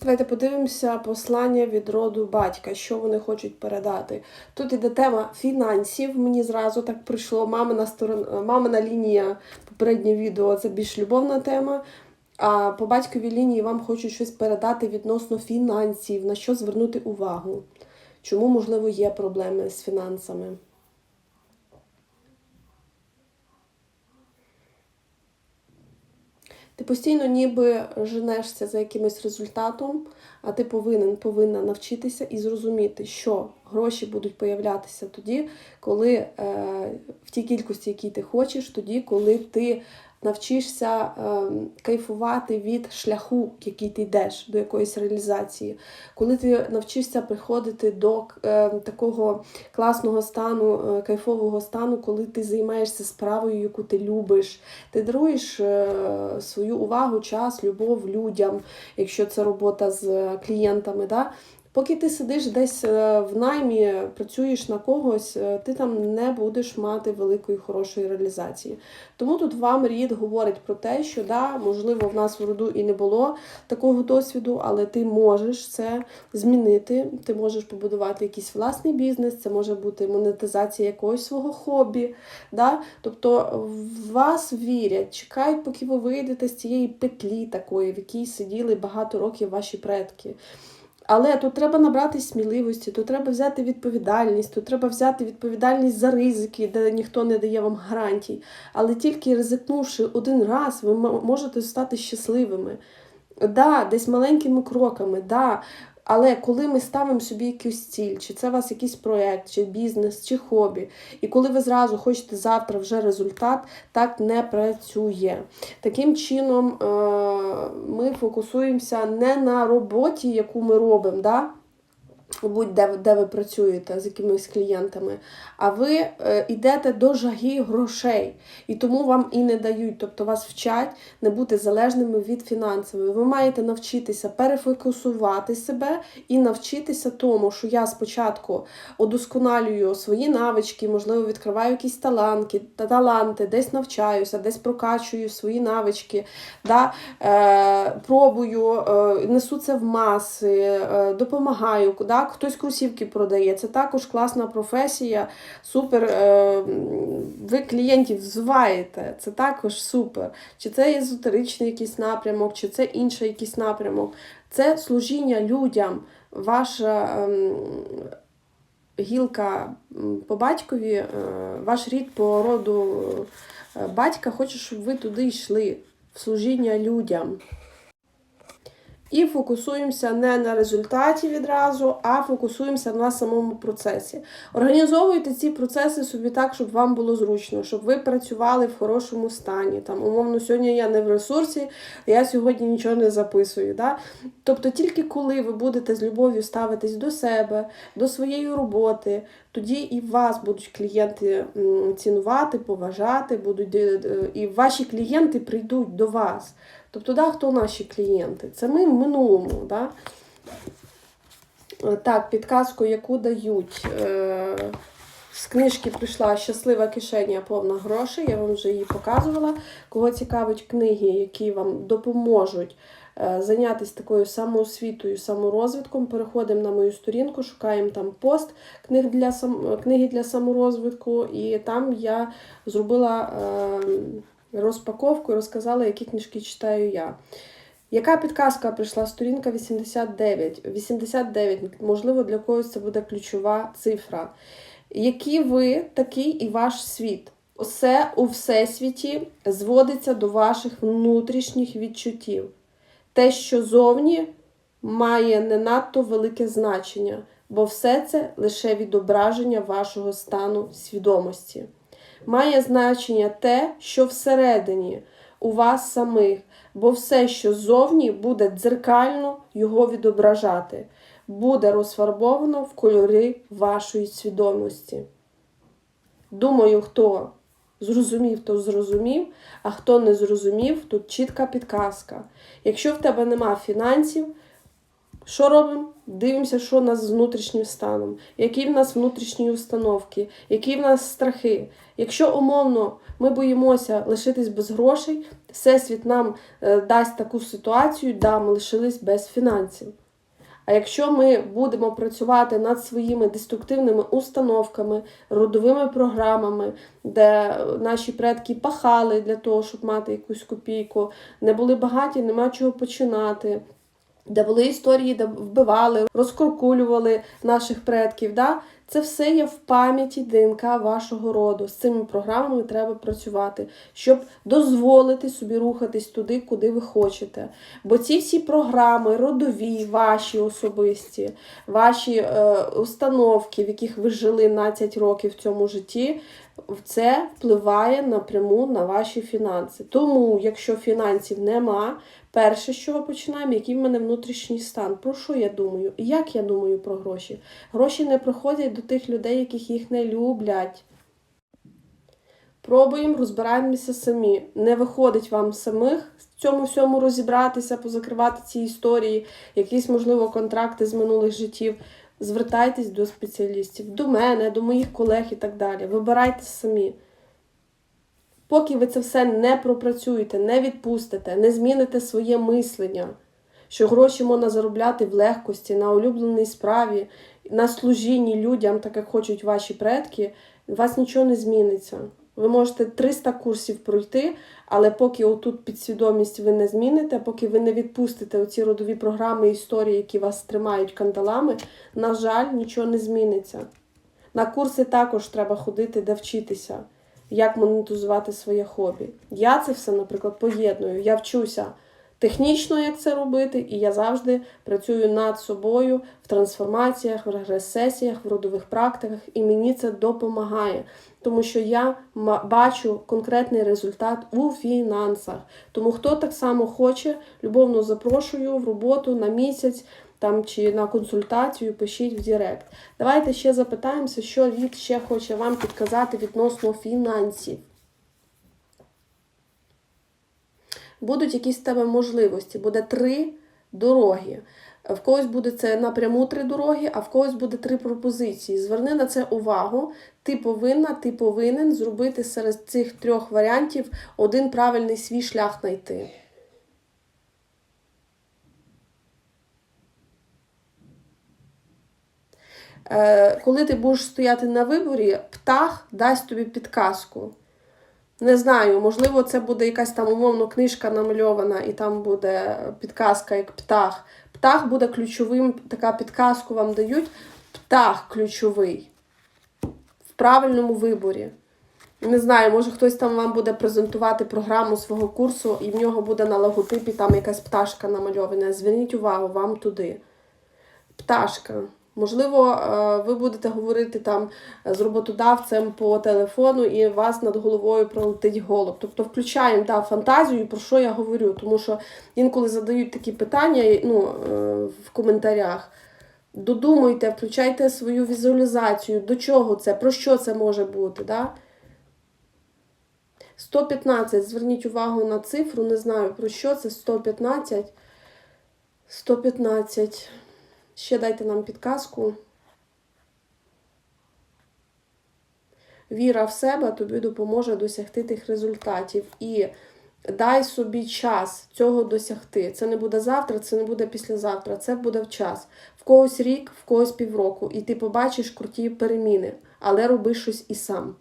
Давайте подивимося послання від роду батька, що вони хочуть передати. Тут іде тема фінансів. Мені зразу так прийшло. Мамина сторона, мамина лінія, попереднє відео це більш любовна тема. А по батьковій лінії вам хочуть щось передати відносно фінансів, на що звернути увагу. Чому, можливо, є проблеми з фінансами. Ти постійно ніби женешся за якимось результатом, а ти повинен повинна навчитися і зрозуміти, що гроші будуть появлятися тоді, коли е, в тій кількості, якій ти хочеш, тоді, коли ти навчишся е, кайфувати від шляху, який ти йдеш, до якоїсь реалізації, коли ти навчишся приходити до е, такого класного стану, е, кайфового стану, коли ти займаєшся справою, яку ти любиш, ти даруєш е, свою увагу, час, любов людям, якщо це робота з клієнтами. Да? Поки ти сидиш десь е, в наймі, працюєш на когось, е, ти там не будеш мати великої хорошої реалізації. Тому тут вам рід говорить про те, що да, можливо, в нас в роду і не було такого досвіду, але ти можеш це змінити. Ти можеш побудувати якийсь власний бізнес, це може бути монетизація якогось свого хобі. Да? Тобто в вас вірять, чекають, поки ви вийдете з цієї петлі такої, в якій сиділи багато років ваші предки. Але тут треба набрати сміливості, тут треба взяти відповідальність, тут треба взяти відповідальність за ризики, де ніхто не дає вам гарантій. Але тільки ризикнувши один раз, ви можете стати щасливими. Да, десь маленькими кроками, да. Але коли ми ставимо собі якусь ціль, чи це у вас якийсь проєкт, чи бізнес, чи хобі, і коли ви зразу хочете завтра вже результат, так не працює. Таким чином е, ми фокусуємося не на роботі, яку ми робимо. да? Будь-де де ви працюєте з якимись клієнтами, а ви е, йдете до жаги грошей, і тому вам і не дають, тобто вас вчать не бути залежними від фінансової. Ви маєте навчитися перефокусувати себе і навчитися тому, що я спочатку удосконалюю свої навички, можливо, відкриваю якісь таланти, таланти, десь навчаюся, десь прокачую свої навички, да, е, пробую, е, несу це в маси, е, допомагаю. Да, Хтось кросівки продає, це також класна професія, супер. Е, ви клієнтів взуваєте, це також супер. Чи це езотеричний якийсь напрямок, чи це інший якийсь напрямок. Це служіння людям, ваша ем, гілка по батькові, е, ваш рід по роду е, батька хоче, щоб ви туди йшли, в служіння людям. І фокусуємося не на результаті відразу, а фокусуємося на самому процесі. Організовуйте ці процеси собі так, щоб вам було зручно, щоб ви працювали в хорошому стані. Там, Умовно, сьогодні я не в ресурсі, я сьогодні нічого не записую. Да? Тобто, тільки коли ви будете з любов'ю ставитись до себе, до своєї роботи, тоді і вас будуть клієнти цінувати, поважати, будуть, е, і ваші клієнти прийдуть до вас. Тобто, да, хто наші клієнти? Це ми в минулому. Да? Так, підказку, яку дають. Е, з книжки прийшла щаслива кишеня повна грошей, я вам вже її показувала. Кого цікавить книги, які вам допоможуть е, зайнятися такою самоосвітою, саморозвитком, переходимо на мою сторінку, шукаємо там пост книг для книги для саморозвитку, і там я зробила. Е, розпаковку і розказала, які книжки читаю я. Яка підказка прийшла? Сторінка 89. 89, можливо, для когось це буде ключова цифра. Які ви, такий і ваш світ? Усе у всесвіті зводиться до ваших внутрішніх відчуттів. Те, що зовні має не надто велике значення, бо все це лише відображення вашого стану свідомості має значення те, що всередині у вас самих, бо все, що ззовні, буде дзеркально його відображати, буде розфарбовано в кольори вашої свідомості. Думаю, хто зрозумів, то зрозумів, а хто не зрозумів, тут чітка підказка. Якщо в тебе нема фінансів, що робимо? Дивимося, що у нас з внутрішнім станом, які в нас внутрішні установки, які в нас страхи. Якщо умовно ми боїмося лишитись без грошей, Всесвіт нам е, дасть таку ситуацію, да, ми лишились без фінансів. А якщо ми будемо працювати над своїми деструктивними установками, родовими програмами, де наші предки пахали для того, щоб мати якусь копійку, не були багаті, нема чого починати, де були історії, де вбивали, розкуркулювали наших предків, да? це все є в пам'яті ДНК вашого роду. З цими програмами треба працювати, щоб дозволити собі рухатись туди, куди ви хочете. Бо ці всі програми, родові, ваші особисті, ваші е, установки, в яких ви жили 12 років в цьому житті, це впливає напряму на ваші фінанси. Тому, якщо фінансів нема, перше, з чого починаємо, який в мене внутрішній стан, про що я думаю, як я думаю про гроші. Гроші не приходять до тих людей, яких їх не люблять. Пробуємо, розбираємося самі. Не виходить вам самих в цьому всьому розібратися, позакривати ці історії, якісь, можливо, контракти з минулих життів. Звертайтесь до спеціалістів, до мене, до моїх колег і так далі. Вибирайте самі. Поки ви це все не пропрацюєте, не відпустите, не зміните своє мислення, що гроші можна заробляти в легкості, на улюбленій справі, на служінні людям, так як хочуть ваші предки, у вас нічого не зміниться. Ви можете 300 курсів пройти, але поки отут підсвідомість ви не зміните, поки ви не відпустите оці родові програми історії, які вас тримають кандалами, на жаль, нічого не зміниться. На курси також треба ходити, де вчитися, як монетизувати своє хобі. Я це все, наприклад, поєдную. Я вчуся технічно, як це робити, і я завжди працюю над собою в трансформаціях, в регрес-сесіях, в родових практиках, і мені це допомагає, тому що я бачу конкретний результат у фінансах. Тому хто так само хоче, любовно запрошую в роботу на місяць. Там чи на консультацію пишіть в Директ. Давайте ще запитаємося, що від ще хоче вам підказати відносно фінансів. будуть якісь в тебе можливості. Буде три дороги. В когось буде це напряму три дороги, а в когось буде три пропозиції. Зверни на це увагу. Ти повинна, ти повинен зробити серед цих трьох варіантів один правильний свій шлях знайти. Коли ти будеш стояти на виборі, птах дасть тобі підказку. Не знаю, можливо, це буде якась там умовно книжка намальована, і там буде підказка як птах. Птах буде ключовим, така підказку вам дають. Птах ключовий в правильному виборі. Не знаю, може хтось там вам буде презентувати програму свого курсу, і в нього буде на логотипі там якась пташка намальована. Зверніть увагу вам туди. Пташка. Можливо, е, ви будете говорити там з роботодавцем по телефону, і вас над головою пролетить голуб. Тобто включаємо да, фантазію, про що я говорю. Тому що інколи задають такі питання ну, е, в коментарях. Додумуйте, включайте свою візуалізацію, до чого це, про що це може бути. Да? 115. Зверніть увагу на цифру, не знаю про що це 115. 115. Ще дайте нам підказку. Віра в себе тобі допоможе досягти тих результатів. І дай собі час цього досягти. Це не буде завтра, це не буде післязавтра, це буде в час. В когось рік, в когось півроку. І ти побачиш круті переміни, але роби щось і сам.